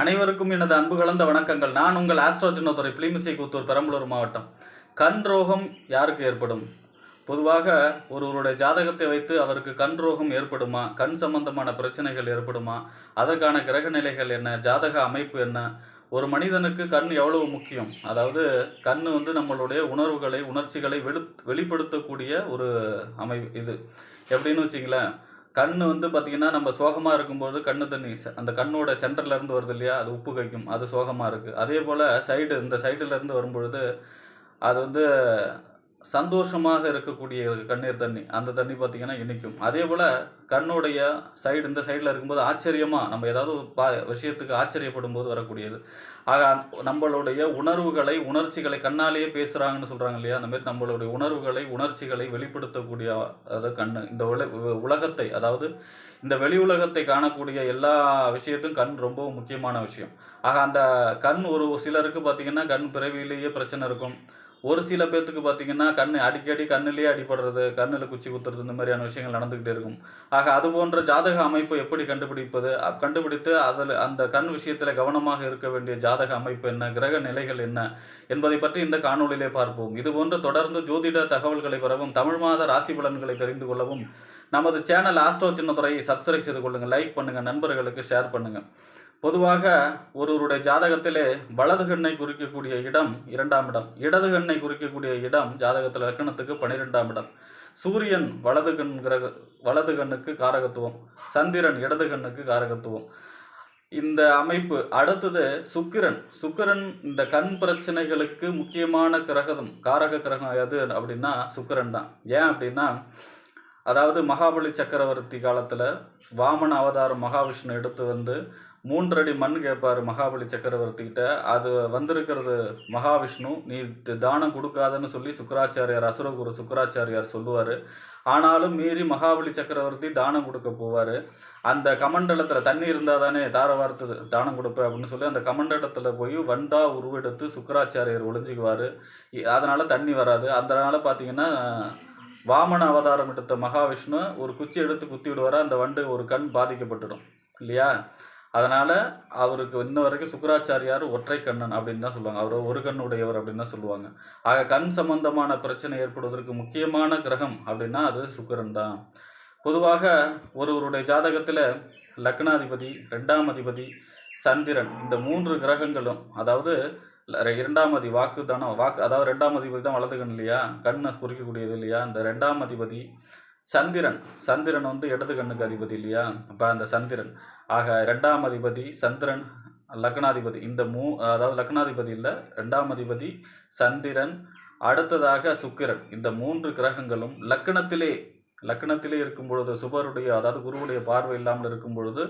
அனைவருக்கும் எனது அன்பு கலந்த வணக்கங்கள். நான் உங்கள் ஆஸ்ட்ரோ சின்னத்துறை பிளிமிசை கூத்தூர் பெரம்பலூர் மாவட்டம். கண் ரோகம் யாருக்கு ஏற்படும்? பொதுவாக ஒருவருடைய ஜாதகத்தை வைத்து அவருக்கு கண் ரோகம் ஏற்படுமா? கண் சம்பந்தமான பிரச்சனைகள் ஏற்படுமா? அதற்கான கிரக நிலைகள் என்ன? ஜாதக அமைப்பு என்ன? ஒரு மனிதனுக்கு கண் எவ்வளவு முக்கியம்? அதாவது கண் வந்து நம்மளுடைய உணர்வுகளை உணர்ச்சிகளை வெளி வெளிப்படுத்தக்கூடிய ஒரு அமை இது. எப்படின்னு வச்சிங்களேன். கண் வந்து பார்த்தீங்கன்னா நம்ம சோகமாக இருக்கும்போது கண்ணு தண்ணி அந்த கண்ணோட சென்டர்லேருந்து வருது இல்லையா? அது உப்பு கைக்கும் அது சோகமாக இருக்குது அதே போல் சைடு இந்த சைடுலேருந்து வரும்பொழுது அது வந்து சந்தோஷமாக இருக்கக்கூடிய கண்ணீர் தண்ணி. அந்த தண்ணி பார்த்தீங்கன்னா இனிக்கும். அதே போல் கண்ணுடைய சைடு இந்த சைடில் இருக்கும்போது ஆச்சரியமாக நம்ம ஏதாவது ஒரு பா விஷயத்துக்கு ஆச்சரியப்படும் போது வரக்கூடியது. ஆக நம்மளுடைய உணர்வுகளை உணர்ச்சிகளை கண்ணாலேயே பேசுகிறாங்கன்னு சொல்கிறாங்க இல்லையா? அந்த மாதிரி நம்மளுடைய உணர்வுகளை உணர்ச்சிகளை வெளிப்படுத்தக்கூடிய அதாவது கண் இந்த உல உலகத்தை அதாவது இந்த வெளி உலகத்தை காணக்கூடிய எல்லா விஷயத்தும் கண் ரொம்ப முக்கியமான விஷயம். ஆக அந்த கண் ஒரு சிலருக்கு பார்த்தீங்கன்னா கண் பிறவியிலேயே பிரச்சனை இருக்கும். ஒரு சில பேர்த்துக்கு பார்த்தீங்கன்னா கண் அடிக்கடி கண்ணிலேயே அடிபடுறது கண்ணில் குச்சி குத்துறது இந்த மாதிரியான விஷயங்கள் நடந்துக்கிட்டே இருக்கும். ஆக அது போன்ற ஜாதக அமைப்பு எப்படி கண்டுபிடிப்பது? அப்- கண்டுபிடித்து அதில் அந்த கண் விஷயத்தில் கவனமாக இருக்க வேண்டிய ஜாதக அமைப்பு என்ன? கிரக நிலைகள் என்ன? என்பதை பற்றி இந்த காணொளியிலே பார்ப்போம். இது போன்று தொடர்ந்து ஜோதிட தகவல்களை பெறவும் தமிழ் மாத ராசி பலன்களை தெரிந்து கொள்ளவும் நமது சேனல் ஆஸ்ட்ரோ சின்னத்துறையை சப்ஸ்கிரைப் செய்து கொள்ளுங்கள் லைக் பண்ணுங்கள் நண்பர்களுக்கு ஷேர் பண்ணுங்கள் பொதுவாக ஒருவருடைய ஜாதகத்திலே வலது கண்ணை குறிக்கக்கூடிய இடம் இரண்டாம் இடம் இடது கண்ணை குறிக்கக்கூடிய இடம் ஜாதகத்தில் லக்கணத்துக்கு பன்னிரெண்டாம் இடம். சூரியன் வலது கண் கிரக வலது கண்ணுக்கு காரகத்துவம் சந்திரன் இடது கண்ணுக்கு காரகத்துவம். இந்த அமைப்பு அடுத்தது சுக்கிரன். சுக்கிரன் இந்த கண் பிரச்சனைகளுக்கு முக்கியமான கிரகம் காரக கிரகம் எது அப்படின்னா சுக்கிரன் தான். ஏன் அப்படின்னா அதாவது மகாபலி சக்கரவர்த்தி காலத்தில் வாமன அவதாரம் மகாவிஷ்ணு எடுத்து வந்து மூன்றடி மண் கேட்பாரு மகாபலி சக்கரவர்த்தி கிட்ட அது வந்திருக்கிறது மகாவிஷ்ணு நீ தானம் கொடுக்காதன்னு சொல்லி சுக்கராச்சாரியார் அசுரகுரு சுக்கராச்சாரியார் சொல்லுவார். ஆனாலும் மீறி மகாபலி சக்கரவர்த்தி தானம் கொடுக்க போவார். அந்த கமண்டலத்தில் தண்ணி இருந்தால் தானே தார வார்த்து தானம் கொடுப்பேன் அப்படின்னு சொல்லி அந்த கமண்டலத்தில் போய் வண்டா உருவெடுத்து சுக்கராச்சாரியர் ஒளிஞ்சிக்குவார். அதனால் தண்ணி வராது. அதனால் பார்த்தீங்கன்னா வாமன அவதாரம் எடுத்த மகாவிஷ்ணு ஒரு குச்சி எடுத்து குத்தி விடுவாரா அந்த வண்டு ஒரு கண் பாதிக்கப்பட்டுடும். இல்லையா? அதனால் அவருக்கு இன்ன வரைக்கும் சுக்கராச்சாரியார் ஒற்றை கண்ணன் அப்படின்னு தான் சொல்லுவாங்க. அவர் ஒரு கண் உடையவர் அப்படின்னு தான் சொல்லுவாங்க. ஆக கண் சம்பந்தமான பிரச்சனை ஏற்படுவதற்கு முக்கியமான கிரகம் அப்படின்னா அது சுக்கிரன் தான். பொதுவாக ஒருவருடைய ஜாதகத்தில் லக்னாதிபதி ரெண்டாம் அதிபதி சந்திரன் இந்த மூன்று கிரகங்களும் அதாவது இரண்டாம் அதி வாக்கு தானே வாக்கு அதாவது ரெண்டாம் அதிபதி தான் வலது கண் இல்லையா? கண்ணை குறிக்கக்கூடியது இல்லையா? இந்த ரெண்டாம் அதிபதி சந்திரன். சந்திரன் வந்து இடது கண்ணுக்கு அதிபதி இல்லையா? அப்போ அந்த சந்திரன். ஆக ரெண்டாம் அதிபதி சந்திரன் லக்னாதிபதி. இந்த மூ அதாவது லக்னாதிபதி இல்லை ரெண்டாம் அதிபதி சந்திரன் அடுத்ததாக சுக்கிரன். இந்த மூன்று கிரகங்களும் லக்னத்திலே லக்னத்திலே இருக்கும் பொழுது சுபருடைய அதாவது குருவுடைய பார்வை இல்லாமல் இருக்கும் பொழுது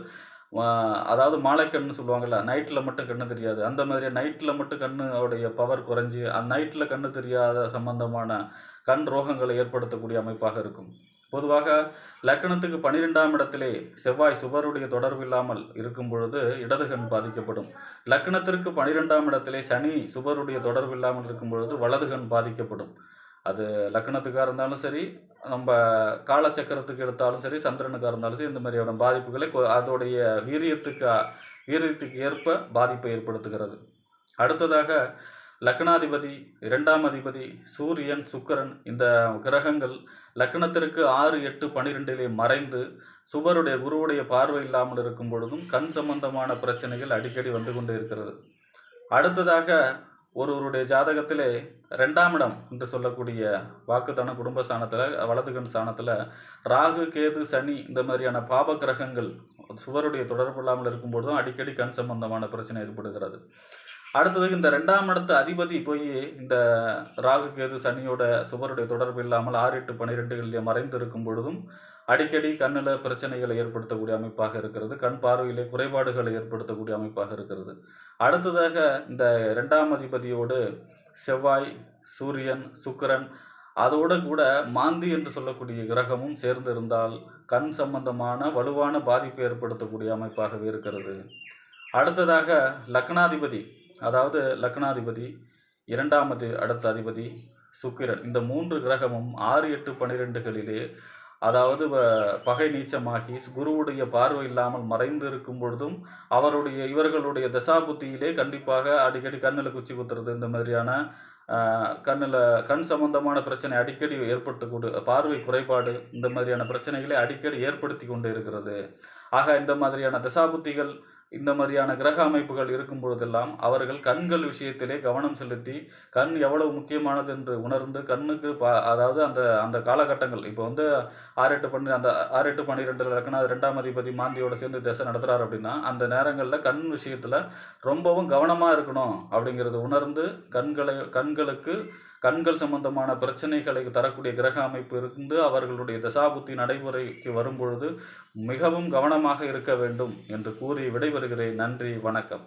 அதாவது அதாவது கண்ணு சொல்லுவாங்கல்ல நைட்டில் மட்டும் கண்ணு தெரியாது. அந்த மாதிரி நைட்டில் மட்டும் கண்ணுடைய பவர் குறைஞ்சி அந்த நைட்டில் கண்ணு தெரியாத சம்பந்தமான கண் ரோகங்களை ஏற்படுத்தக்கூடிய அமைப்பாக இருக்கும். பொதுவாக லக்கணத்துக்கு பன்னிரெண்டாம் இடத்திலே செவ்வாய் சுவருடைய தொடர்பு இல்லாமல் இருக்கும் பொழுது இடது கண் பாதிக்கப்படும். லக்கணத்திற்கு பனிரெண்டாம் இடத்திலே சனி சுவருடைய தொடர்பு இல்லாமல் இருக்கும் பொழுது வலது கண் பாதிக்கப்படும். அது லக்கணத்துக்காக இருந்தாலும் சரி நம்ம காலச்சக்கரத்துக்கு எடுத்தாலும் சரி சந்திரனுக்காக இருந்தாலும் சரி இந்த மாதிரியான பாதிப்புகளை அதோடைய வீரியத்துக்கு வீரியத்துக்கு ஏற்ப பாதிப்பை ஏற்படுத்துகிறது. அடுத்ததாக லக்னாதிபதி இரண்டாம் அதிபதி சூரியன் சுக்கரன் இந்த கிரகங்கள் லக்னத்திற்கு ஆறு எட்டு பனிரெண்டிலே மறைந்து சுபருடைய குருவுடைய பார்வை இல்லாமல் இருக்கும் பொழுதும் கண் சம்பந்தமான பிரச்சனைகள் அடிக்கடி வந்து கொண்டே இருக்கிறது. அடுத்ததாக ஒருவருடைய ஜாதகத்திலே ரெண்டாம் இடம் என்று சொல்லக்கூடிய வாக்குத்தன குடும்ப ஸ்தானத்தில் வலது கண் ஸ்தானத்தில் ராகு கேது சனி இந்த மாதிரியான பாப கிரகங்கள் சுவருடைய தொடர்பு இல்லாமல் இருக்கும் பொழுதும் அடிக்கடி கண் சம்பந்தமான பிரச்சனை ஏற்படுகிறது. அடுத்தது இந்த ரெண்டாம் இடத்து அதிபதி போய் இந்த ராகு கேது சனியோட சுவருடைய தொடர்பு இல்லாமல் ஆறு எட்டு பன்னிரெண்டுகளிலே மறைந்து இருக்கும் பொழுதும் அடிக்கடி கண்ணில் பிரச்சனைகளை ஏற்படுத்தக்கூடிய அமைப்பாக இருக்கிறது. கண் பார்வையிலே குறைபாடுகளை ஏற்படுத்தக்கூடிய அமைப்பாக இருக்கிறது. அடுத்ததாக இந்த ரெண்டாம் அதிபதியோடு செவ்வாய் சூரியன் சுக்கிரன் அதோட கூட மாந்தி என்று சொல்லக்கூடிய கிரகமும் சேர்ந்து இருந்தால் கண் சம்பந்தமான வலுவான பாதிப்பை ஏற்படுத்தக்கூடிய அமைப்பாகவே இருக்கிறது. அடுத்ததாக லக்னாதிபதி அதாவது லக்னாதிபதி இரண்டாம் அதி அடுத்த அதிபதி சுக்கிரன். இந்த மூன்று கிரகமும் ஆறு எட்டு பன்னிரெண்டுகளிலே அதாவது வ- பகை நீச்சமாகி குருவுடைய பார்வை இல்லாமல் மறைந்து இருக்கும் பொழுதும் அவருடைய இவர்களுடைய தசாபுத்தியிலே கண்டிப்பாக அடிக்கடி கண்ணில் குச்சி குத்துறது இந்த மாதிரியான கண்ணில் கண் சம்பந்தமான பிரச்சனை அடிக்கடி ஏற்பட்டு கொடு பார்வை குறைபாடு இந்த மாதிரியான பிரச்சனைகளை அடிக்கடி ஏற்படுத்தி கொண்டு இருக்கிறது. ஆக இந்த மாதிரியான தசாபுத்திகள் இந்த மாதிரியான கிரக அமைப்புகள் இருக்கும் பொழுதெல்லாம் அவர்கள் கண்கள் விஷயத்திலே கவனம் செலுத்தி கண் எவ்வளவு முக்கியமானது என்று உணர்ந்து கண்ணுக்கு பா அதாவது அந்த அந்த காலகட்டங்கள் இப்போ வந்து ஆறு எட்டு பண்ணி அந்த ஆறு எட்டு பன்னிரெண்டு லக்கணம் ரெண்டாம் அதிபதி மாந்தியோட சேர்ந்து திசை நடத்துறாரு அப்படின்னா அந்த நேரங்களில் கண் விஷயத்தில் ரொம்பவும் கவனமாக இருக்கணும் அப்படிங்கிறத உணர்ந்து கண்களை கண்களுக்கு கண்கள் சம்பந்தமான பிரச்சனைகளை தரக்கூடிய கிரக அமைப்பு இருந்து அவர்களுடைய தசாபுத்தி நடைமுறைக்கு வரும்பொழுது மிகவும் கவனமாக இருக்க வேண்டும் என்று கூறி விடைபெறுகிறேன். நன்றி வணக்கம்.